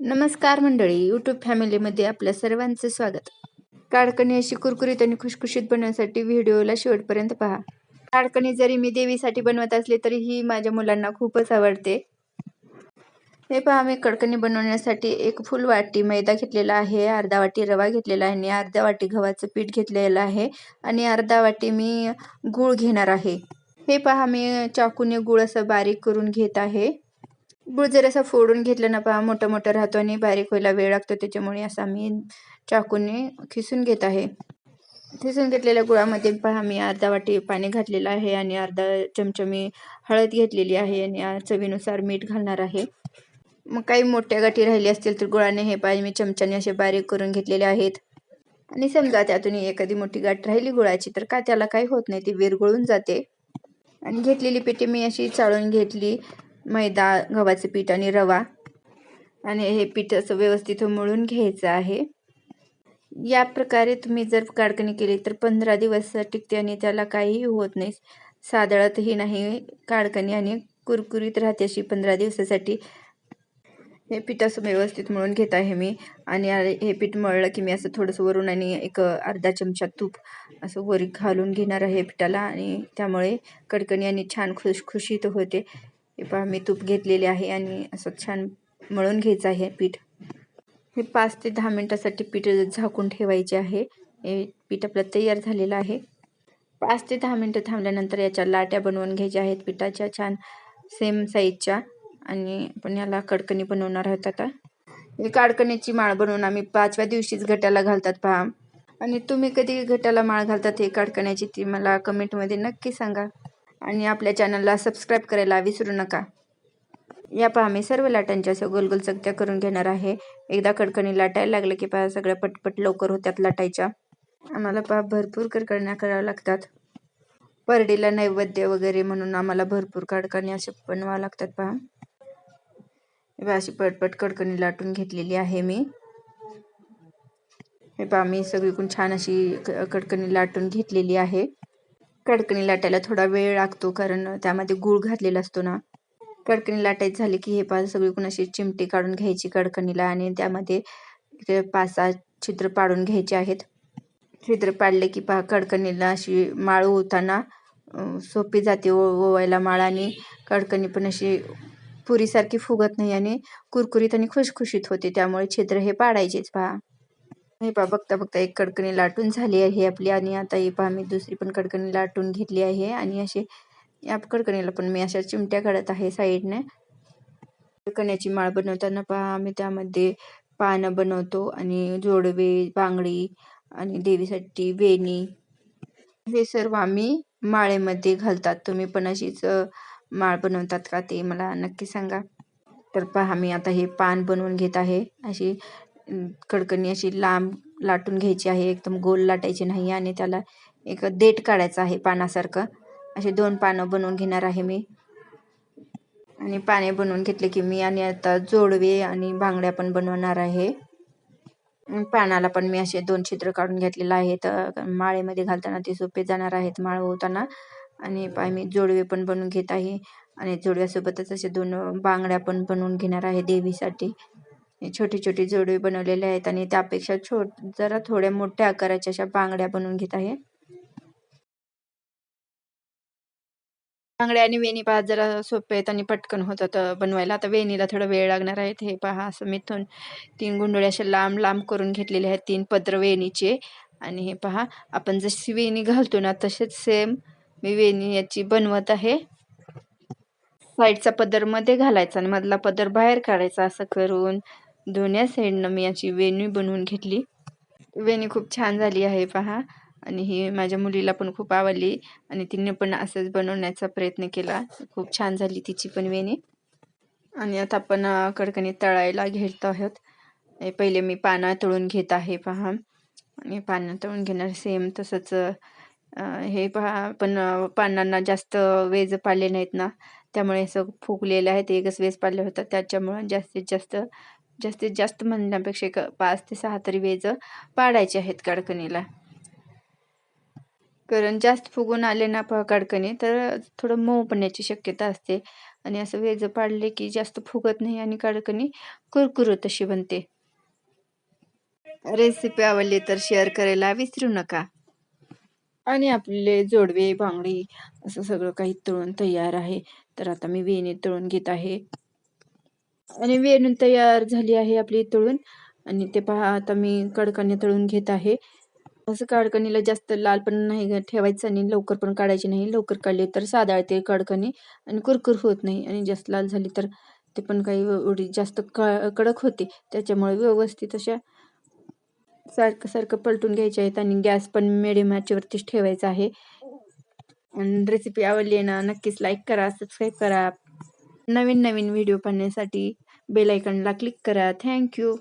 नमस्कार मंडळी यूट्यूब फॅमिलीमध्ये आपल्या सर्वांचं स्वागत. काडकणी अशी कुरकुरीत आणि खुशखुशीत बनवण्यासाठी व्हिडिओला शेवटपर्यंत पहा. काडकणी जरी मी देवीसाठी बनवत असले तरी ही माझ्या मुलांना खूपच आवडते. हे पहा मी कडकणी बनवण्यासाठी एक फुल वाटी मैदा घेतलेला आहे अर्धा वाटी रवा घेतलेला आहे आणि अर्धा वाटी गव्हाचं पीठ घेतलेलं आहे आणि अर्धा वाटी मी गूळ घेणार आहे. हे पहा मी चाकूने गूळ असं बारीक करून घेत आहे. गुळ जर असा फोडून घेतलं ना पहा मोठं मोठं राहतो आणि बारीक व्हायला वेळ लागतो त्याच्यामुळे असा मी चाकूने खिसून घेत आहे. खिसून घेतलेल्या गुळामध्ये पहा मी अर्धा वाटी पाणी घातलेलं आहे आणि अर्धा चमचमी हळद घेतलेली आहे आणि चवीनुसार मीठ घालणार आहे. मग काही मोठ्या गाठी राहिली असतील तर गुळाने हे पाहिजे मी चमच्याने असे बारीक करून घेतलेले आहेत. आणि समजा त्यातून एखादी मोठी गाठ राहिली गुळाची तर काय त्याला काही होत नाही ती विरगळून जाते. आणि घेतलेली पेटी मी अशी चाळून घेतली. मैदा गव्हाचं पीठ आणि रवा. आणि हे पीठ असं व्यवस्थित मळून घ्यायचं आहे. या प्रकारे तुम्ही जर काडकणी केली तर पंधरा दिवस टिकते आणि त्याला काहीही होत नाही. सादळतही नाही काडकणी आणि कुरकुरीत राहते अशी पंधरा दिवसासाठी. हे पीठ असं व्यवस्थित मळून घेत आहे मी. आणि हे पीठ मळलं की मी असं थोडंसं वरून आणि एक अर्धा चमचा तूप असं वर घालून घेणार आहे पिठाला. आणि त्यामुळे कडकणी आणि छान खुशखुशीत होते. हे पहा मी तूप घेतलेले आहे आणि असं छान मळून घ्यायचं आहे पीठ. हे पाच ते दहा मिनटासाठी पीठ झाकून ठेवायचे आहे. हे पीठ आपलं तयार झालेलं आहे. पाच ते दहा मिनटं थांबल्यानंतर याच्या लाट्या बनवून घ्यायच्या आहेत. पिठाच्या छान सेम साईजच्या आणि आपण याला कडकणी बनवणार आहोत आता. हे काडकणीची माळ बनवून आम्ही पाचव्या दिवशीच घटाला घालतात पहा. आणि तुम्ही कधी घटाला माळ घालतात हे काडकण्याची ती मला कमेंटमध्ये नक्की सांगा. आणि आपल्या चॅनलला सबस्क्राईब करायला विसरू नका. या पहा मी सर्व लाटांच्या असं गोलगोल चकत्या करून घेणार आहे. एकदा कडकणी लाटायला लागलं की पहा सगळ्या पटपट लवकर होत्यात लाटायच्या. आम्हाला पहा भरपूर कडकण्या कराव्या लागतात. परडीला नैवेद्य वगैरे म्हणून आम्हाला भरपूर कडकणी असे बनवावं लागतात पहा. अशी पटपट कडकणी लाटून घेतलेली आहे मी. हे पहा मी सगळीकडून छान अशी कडकणी लाटून घेतलेली आहे. कडकणी लाटायला थोडा वेळ लागतो कारण त्यामध्ये गूळ घातलेला असतो ना. कडकणी लाटायची झाली की हे पाच सगळीकडून अशी चिमटी काढून घ्यायची कडकणीला आणि त्यामध्ये पाच सहा छिद्र पाडून घ्यायचे आहेत. छिद्र पाडले की पहा कडकणीला अशी माळ होताना सोपी जाते ओवायला माळ आणि कडकणी पण अशी पुरीसारखी फुगत नाही आणि कुरकुरीत आणि खुशखुशीत होते. त्यामुळे छिद्र हे पाडायचेच पहा. हे पहा बघता बघता एक कडकणी लाटून झाली आहे आपली आणि आता हे पहा मी दुसरी पण कडकणी लाटून घेतली आहे आणि असे या कडकणीला पण मी अशा चिमट्या काढत आहे साईडने. कडकण्याची माळ बनवताना पहा आम्ही त्यामध्ये पानं बनवतो आणि जोडवे बांगडी आणि देवीसाठी वेणी. हे सर्व आम्ही माळेमध्ये घालतात. तुम्ही पण अशीच माळ बनवतात का ते मला नक्की सांगा. तर पहा मी आता हे पान बनवून घेत आहे. अशी कडकणी अशी लांब लाटून घ्यायची आहे एकदम गोल लाटायची नाही आणि त्याला एक देठ काढायचं आहे पानासारखं. असे दोन पानं बनवून घेणार आहे मी. आणि पाने बनवून घेतले की मी आणि आता जोडवे आणि बांगड्या पण बनवणार आहे. पानाला पण मी असे दोन छिद्र काढून घेतलेलं आहे. तर माळेमध्ये घालताना ते सोपे जाणार आहेत माळ होताना आणि पाय मी जोडवे पण बनवून घेत आहे. आणि जोडव्यासोबतच असे दोन बांगड्या पण बनवून घेणार आहे देवीसाठी. छोटी छोटी जोडवी बनवलेले आहेत आणि त्यापेक्षा छोट जरा थोड्या मोठ्या आकाराच्या अशा बांगड्या बनवून घेत आहे. बांगड्या आणि वेणी पहा जरा सोपे आहेत आणि पटकन होतात बनवायला. आता वेणीला थोडा वेळ लागणार आहे. हे पहा असं मिथून तीन गुंडोळे असे लांब लांब करून घेतलेले आहेत तीन पत्र वेणीचे. आणि हे पहा आपण जशी वेणी घालतो ना तसेच सेम मी वेणी याची बनवत आहे. साईडचा पदरमध्ये घालायचा आणि मधला पदर बाहेर काढायचा असं करून. दोन्ही साईडनं मी याची वेणी बनवून घेतली. वेणी खूप छान झाली आहे पहा. आणि ही माझ्या मुलीला पण खूप आवडली. आणि तिने पण असंच बनवण्याचा प्रयत्न केला. खूप छान झाली तिची पण वेणी. आणि आता आपण कडकणी तळायला घेत आहोत. पहिले मी पानं तळून घेत आहे पहा. आणि पानं तळून घेणार सेम तसंच हे पहा. पण पानांना जास्त वेज पाडले नाहीत ना. त्यामुळे असं फुकलेलं आहे. ते एकच वेज पाडले होतं त्याच्यामुळं जास्तीत जास्त जास्तीत जास्त म्हणण्यापेक्षा एक पाच ते सहा तरी वेज पाडायचे आहेत कडकणीला कारण जास्त फुगून आले ना पहा कडकणी तर थोडं मऊ पडण्याची शक्यता असते. आणि असं वेज पाडले की जास्त फुगत नाही आणि कडकणी कुरकुरत अशी बनते. रेसिपी आवडली तर शेअर करायला विसरू नका. आणि आपले जोडवे बांगडी असं सगळं काही तळून तयार आहे. तर आता मी वेणी तळून घेत आहे. आणि वेणून तयार झाली आहे आपली तळून. आणि ते पहा आता मी कडकाने तळून घेत आहे. असं कडकणीला जास्त लाल पण नाही ठेवायचं आणि लवकर पण काढायची नाही. लवकर काढली तर साधाळते कडकणी आणि कुरकुर होत नाही. आणि जास्त लाल झाली तर ते पण काही एवढी जास्त कडक होते. त्याच्यामुळे व्यवस्थित अशा सारखं सारखं पलटून घ्यायचे आहेत आणि गॅस पण मिडियम आचेवरतीच ठेवायचा आहे. आणि रेसिपी आवडली ना नक्कीच लाईक करा सबस्क्राईब करा. नवीन नवीन व्हिडिओ पाहण्यासाठी बेल आयकॉनला क्लिक करा. Thank you